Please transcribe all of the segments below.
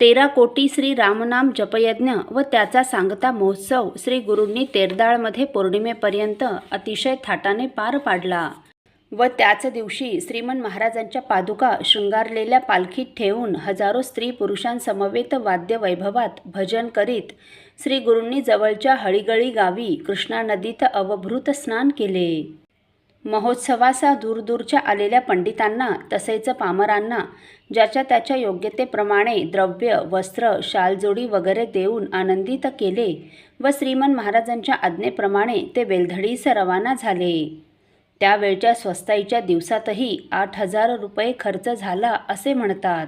तेरा कोटी श्री रामनाम जपयज्ञ व त्याचा सांगता महोत्सव श्री गुरूंनी तेरदाळमध्ये पौर्णिमेपर्यंत अतिशय थाटाने पार पाडला व त्याच दिवशी श्रीमन महाराजांच्या पादुका शृंगारलेल्या पालखीत ठेवून हजारो स्त्री पुरुषांसमवेत वाद्य वैभवात भजन करीत श्री गुरूंनी जवळच्या हळीगळी गावी कृष्णा नदीत अवभृत स्नान केले. महोत्सवासा दूरदूरच्या आलेल्या पंडितांना तसेच पामरांना ज्याच्या त्याच्या योग्यतेप्रमाणे द्रव्य वस्त्र शालजोडी वगैरे देऊन आनंदित केले व श्रीमन महाराजांच्या आज्ञेप्रमाणे ते वेलधडीस रवाना झाले. त्यावेळच्या स्वस्ताईच्या दिवसातही आठ हजार रुपये खर्च झाला असे म्हणतात.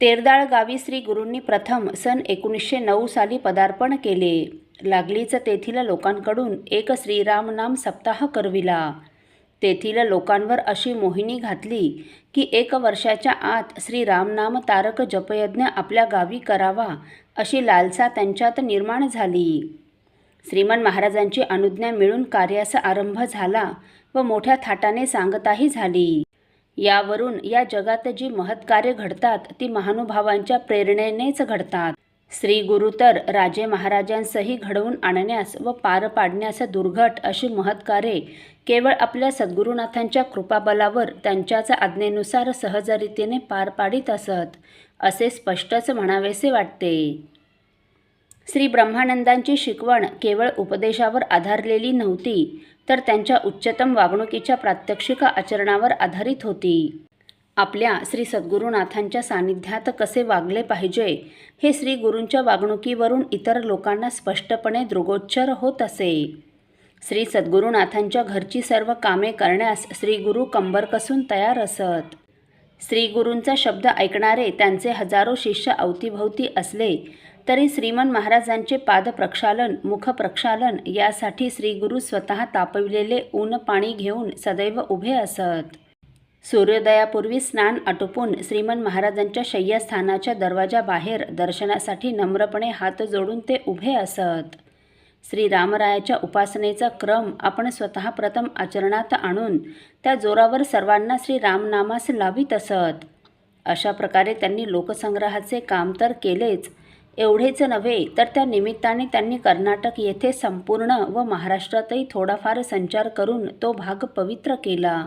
तेरदाळ गावी श्री गुरूंनी प्रथम सन एकोणीसशे नऊ साली पदार्पण केले. लागलीच तेथील लोकांकडून एक श्रीराम नाम सप्ताह करविला. तेथील लोकांवर अशी मोहिनी घातली की एक वर्षाच्या आत श्रीरामनाम तारक जपयज्ञ आपल्या गावी करावा अशी लालसा त्यांच्यात निर्माण झाली. श्रीमन महाराजांची अनुज्ञा मिळून कार्यास आरंभ झाला व मोठ्या थाटाने सांगताही झाली. यावरून या जगात जी महत्कार्य घडतात ती महानुभावांच्या प्रेरणेनेच घडतात. श्री गुरु तर राजे महाराजांसही घडवून आणण्यास व पार पाडण्यास दुर्घट अशी महत्कार्ये केवळ आपल्या सद्गुरुनाथांच्या कृपाबलावर त्यांच्याच आज्ञेनुसार सहजरितीने पार पाडित असत असे स्पष्टच म्हणावेसे वाटते. श्री ब्रह्मानंदांची शिकवण केवळ उपदेशावर आधारलेली नव्हती तर त्यांच्या उच्चतम वागणुकीच्या प्रात्यक्षिक आचरणावर आधारित होती. आपल्या श्री सद्गुरुनाथांच्या सानिध्यात कसे वागले पाहिजे हे श्री गुरूंच्या वागणुकीवरून इतर लोकांना स्पष्टपणे दृगोच्चर होत असे. श्री सद्गुरुनाथांच्या घरची सर्व कामे करण्यास श्री गुरु कंबर कसून तयार असत. श्री गुरूंचा शब्द ऐकणारे त्यांचे हजारो शिष्य अवतीभवती असले तरी श्रीमन महाराजांचे पादप्रक्षालन मुखप्रक्षालन यासाठी श्री गुरु स्वतः तापविलेले ऊन पाणी घेऊन सदैव उभे असत. सूर्योदयापूर्वी स्नान आटोपून श्रीमंत महाराजांच्या शय्यास्थानाच्या दरवाजाबाहेर दर्शनासाठी नम्रपणे हात जोडून ते उभे असत. श्री रामरायाच्या उपासनेचा क्रम आपण स्वतः प्रथम आचरणात आणून त्या जोरावर सर्वांना श्री रामनामास लावित असत. अशा प्रकारे त्यांनी लोकसंग्रहाचे काम तर केलेच. एवढेच नव्हे तर त्या निमित्ताने त्यांनी कर्नाटक येथे संपूर्ण व महाराष्ट्रातही थोडाफार संचार करून तो भाग पवित्र केला.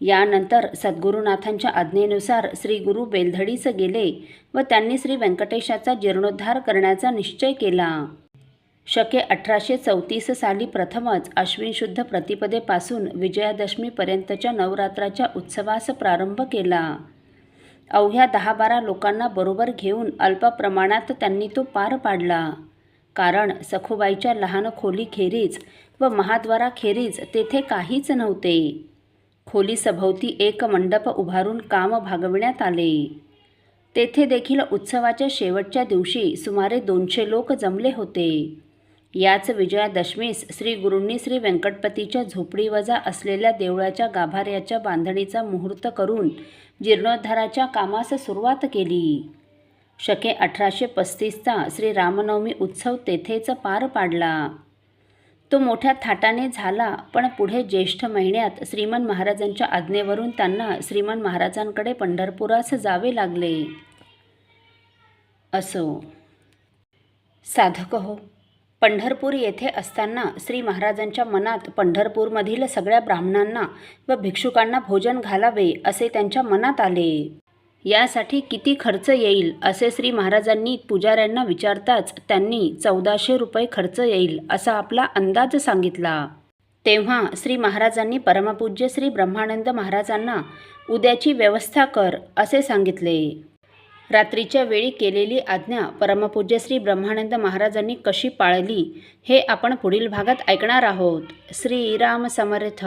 यानंतर सद्गुरुनाथांच्या आज्ञेनुसार श्री गुरु बेलधडीस गेले व त्यांनी श्री व्यंकटेशाचा जीर्णोद्धार करण्याचा निश्चय केला. शके अठराशे चौतीस साली प्रथमच अश्विन शुद्ध प्रतिपदेपासून विजयादशमीपर्यंतच्या नवरात्राच्या उत्सवास प्रारंभ केला. अवघ्या दहा बारा लोकांना बरोबर घेऊन अल्प प्रमाणात त्यांनी तो पार पाडला. कारण सखुबाईच्या लहान खोलीखेरीज व महाद्वाराखेरीज तेथे काहीच नव्हते. खोली सभोवती एक मंडप उभारून काम भागविण्यात आले. तेथे देखील उत्सवाच्या शेवटच्या दिवशी सुमारे दोनशे लोक जमले होते. याच विजयादशमीस श्री गुरूंनी श्री व्यंकटपतीच्या झोपडीवजा असलेल्या देवळाच्या गाभाऱ्याच्या बांधणीचा मुहूर्त करून जीर्णोद्धाराच्या कामास सुरुवात केली. शके अठराशे पस्तीसचा श्री रामनवमी उत्सव तेथेच पार पाडला. तो मोठ्या थाटाने झाला पण पुढे ज्येष्ठ महिन्यात श्रीमान महाराजांच्या आज्ञेवरून त्यांना श्रीमान महाराजांकडे पंढरपुरास जावे लागले. असो. साधक हो पंढरपूर येथे असताना श्री महाराजांच्या मनात पंढरपूरमधील सगळ्या ब्राह्मणांना व भिक्षुकांना भोजन घालावे असे त्यांच्या मनात आले. यासाठी किती खर्च येईल असे श्री महाराजांनी पुजाऱ्यांना विचारताच त्यांनी चौदाशे रुपये खर्च येईल असा आपला अंदाज सांगितला. तेव्हा श्री महाराजांनी परमपूज्य श्री ब्रह्मानंद महाराजांना उद्याची व्यवस्था कर असे सांगितले. रात्रीच्या वेळी केलेली आज्ञा परमपूज्य श्री ब्रह्मानंद महाराजांनी कशी पाळली हे आपण पुढील भागात ऐकणार आहोत. श्रीराम समर्थ.